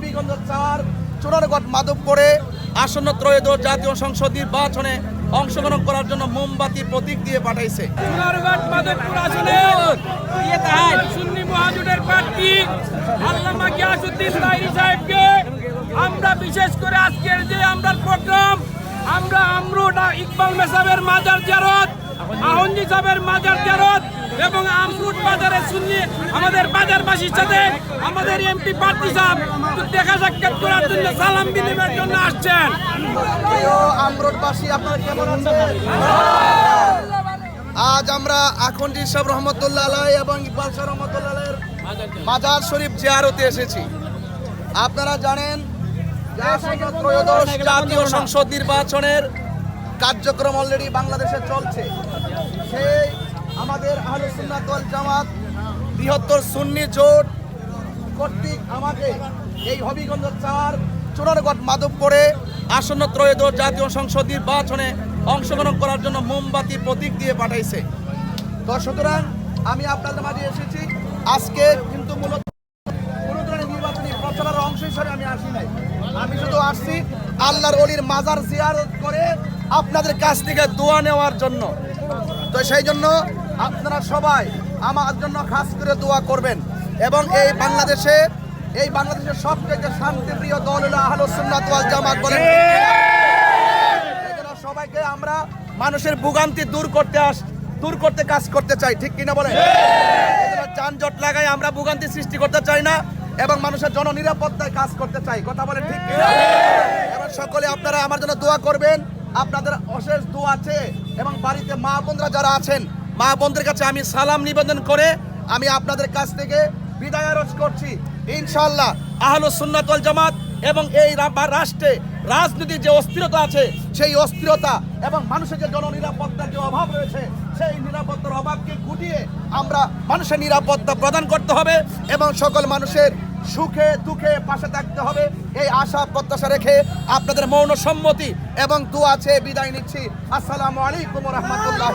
হবিগঞ্জ চার চুনারগড় মাধবপুরে আসন্ন ত্রয়োদশ জাতীয় সংসদ নির্বাচনে অংশগ্রহণ করার জন্য মোমবাতি প্রতীক দিয়ে পাঠাইছে। সুন্নি মহাজোটের প্রার্থী আল্লামা গিয়াসুদ্দিন লাইরি সাহেবকে আমরা বিশেষ করে আজকের যে আমরা প্রোগ্রাম, আমরা আমরুড ইকবাল মেসাবের মাজার জারত আহনজি সাহেবের মাজার জারত এবং আমরুট বাজারে শুনলি আমাদের বাজারবাসীর সাথে আমাদের এমপি প্রার্থী সাহেব দেখা সাক্ষাৎ করার জন্য সালাম বিনিময়ের জন্য আসছেন। কেমন আজ আমরা আখন্দি সাহেব রহমতুল্লাহ আলাই এবং ইকবাল শাহ রহমতুল্লাহ আলাইয়ের মাজার শরীফ জিয়ারতে এসেছি। আপনারা জানেন ত্রয়োদশ জাতীয় সংসদ নির্বাচনের কার্যক্রম অলরেডি বাংলাদেশে চলছে। সেই আমাদের আহলে সুন্নাত ওয়াল জামাত বৃহত্তর সুন্নি জোট কর্তৃক আমাকে এই হবিগঞ্জ চার চুনারগড় মাধবপুরে আসন্ন ত্রয়োদশ জাতীয় সংসদ নির্বাচনে অংশগ্রহণ করার জন্য মোমবাতি প্রতীক দিয়ে পাঠাইছে। তো সুতরাং আমি আপনাদের মাঝে এসেছি। আজকে কিন্তু মূলত কোনো ধরনের নির্বাচনী প্রচারের অংশ হিসাবে আমি আসি নাই। আমি শুধু আসছি আল্লাহর অলির মাজার জিয়ারত করে আপনাদের কাছ থেকে দোয়া নেওয়ার জন্য। তো সেই জন্য আপনারা সবাই আমার জন্য খাস করে দোয়া করবেন এবং এই বাংলাদেশে এই বাংলাদেশের সবথেকে শান্তিপ্রিয় দল হলো আহলুস সুন্নাত ওয়াল জামাত বলেন। সবাইকে আমরা মানুষের ভোগান্তি দূর করতে আস দূর করতে কাজ করতে চাই ঠিক কিনা বলে এই যানজট লাগাই আমরা ভোগান্তি সৃষ্টি করতে চাই না এবং মানুষের জননিরাপত্তায় কাজ করতে চাই কথা বলে ঠিক কিনা? এবং সকলে আপনারা আমার জন্য দোয়া করবেন। আপনাদের অশেষ দোয়া আছে এবং বাড়িতে মা বোনরা যারা আছেন মা বোনদের কাছে আমি সালাম নিবেদন করে আমি আপনাদের কাছ থেকে বিদায় আরজ করছি। ইনশাআল্লাহ আহলো সুন্নাতল জামাত এবং এই রাষ্ট্রে রাজনীতির যে অস্থিরতা আছে, সেই অস্থিরতা এবং মানুষের যে জননিরাপত্তার যে অভাব রয়েছে, সেই নিরাপত্তার অভাবকে গুটিয়ে আমরা মানুষের নিরাপত্তা প্রদান করতে হবে এবং সকল মানুষের সুখে দুঃখে পাশে থাকতে হবে। এই আশা, প্রত্যাশা রেখে আপনাদের মৌন সম্মতি এবং দু আছে বিদায় নিচ্ছি। আসসালামু আলাইকুম রহমতুল্লাহ